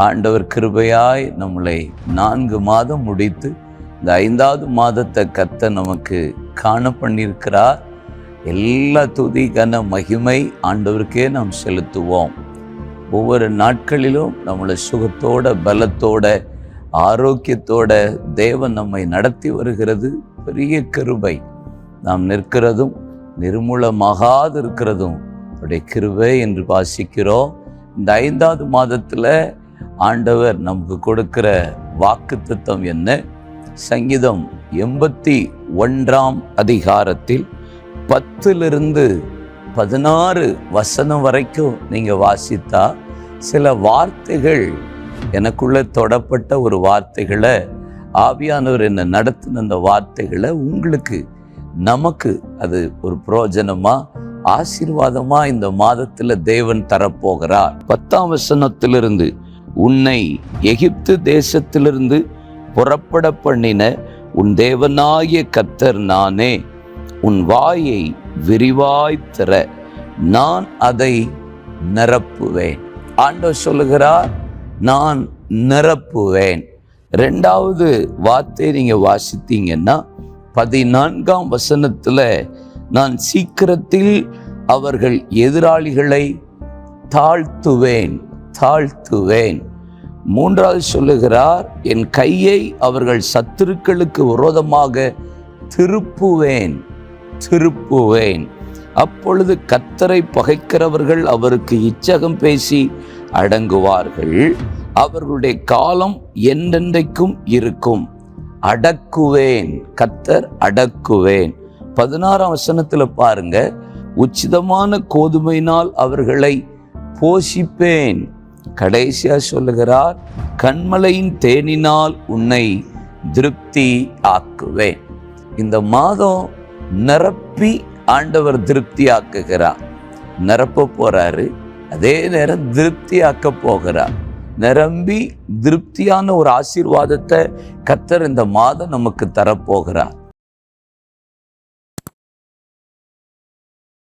ஆண்டவர் கிருபையாய் நம்மளை நான்கு மாதம் முடித்து இந்த ஐந்தாவது மாதத்தை கத்த நமக்கு காண பண்ணியிருக்கிறார். எல்லா துதி கன மகிமை ஆண்டவருக்கே நாம் செலுத்துவோம். ஒவ்வொரு நாட்களிலும் நம்மளை சுகத்தோட பலத்தோட ஆரோக்கியத்தோட தேவன் நம்மை நடத்தி வருகிறது. பெரிய கிருபை. நாம் நிற்கிறதும் நிர்மூலமாகாது இருக்கிறதும் அவருடைய கிருபை என்று வாசிக்கிறோம். இந்த ஐந்தாவது மாதத்தில் ஆண்டவர் நமக்கு கொடுக்கிற வாக்கு என்ன? சங்கீதம் எண்பத்தி ஒன்றாம் அதிகாரத்தில் பத்திலிருந்து பதினாறு வசனம் வரைக்கும் நீங்கள் வாசித்தா சில வார்த்தைகள் எனக்குள்ள தொடப்பட்ட ஒரு வார்த்தைகளை ஆவியானவர் என்ன நடத்தின அந்த வார்த்தைகளை உங்களுக்கு நமக்கு அது ஒரு பிரயோஜனமா ஆசீர்வாதமாக இந்த மாதத்தில் தேவன் தரப்போகிறார். பத்தாம் வசனத்திலிருந்து உன்னை எகிப்து தேசத்திலிருந்து புறப்பட பண்ணின உன் தேவனாய கத்தர் நானே. உன் வாயை விரிவாய்த்திற நான் அதை நிரப்புவேன். ஆண்டவர் சொல்லுகிறார் நான் நிரப்புவேன். ரெண்டாவது வார்த்தை நீங்க வாசித்தீங்கன்னா பதினான்காம் வசனத்துல நான் சீக்கிரத்தில் அவர்கள் எதிராளிகளை தாழ்த்துவேன் தாழ்த்துவேன். மூன்றாவது சொல்லுகிறார் என் கையை அவர்கள் சத்துருக்களுக்கு விரோதமாக திருப்புவேன் திருப்புவேன். அப்பொழுது கத்தரை பகைக்கிறவர்கள் அவருக்கு இச்சகம் பேசி அடங்குவார்கள். அவர்களுடைய காலம் என்றென்றைக்கும் இருக்கும். அடக்குவேன் கத்தர் அடக்குவேன். பதினாறாம் வசனத்தில் பாருங்க உச்சிதமான கோதுமையினால் அவர்களை போஷிப்பேன் கடைசியா சொல்லுகிறார் கண்மலையின் தேனினால் உன்னை திருப்தி ஆக்குவேன். இந்த மாதம் நிரப்பி ஆண்டவர் திருப்தி ஆக்குகிறார் நிரப்ப போறாரு அதே நேரம் திருப்தி ஆக்க போகிறார். நிரம்பி திருப்தியான ஒரு ஆசீர்வாதத்தை கத்தர் இந்த மாதம் நமக்கு தரப்போகிறார்.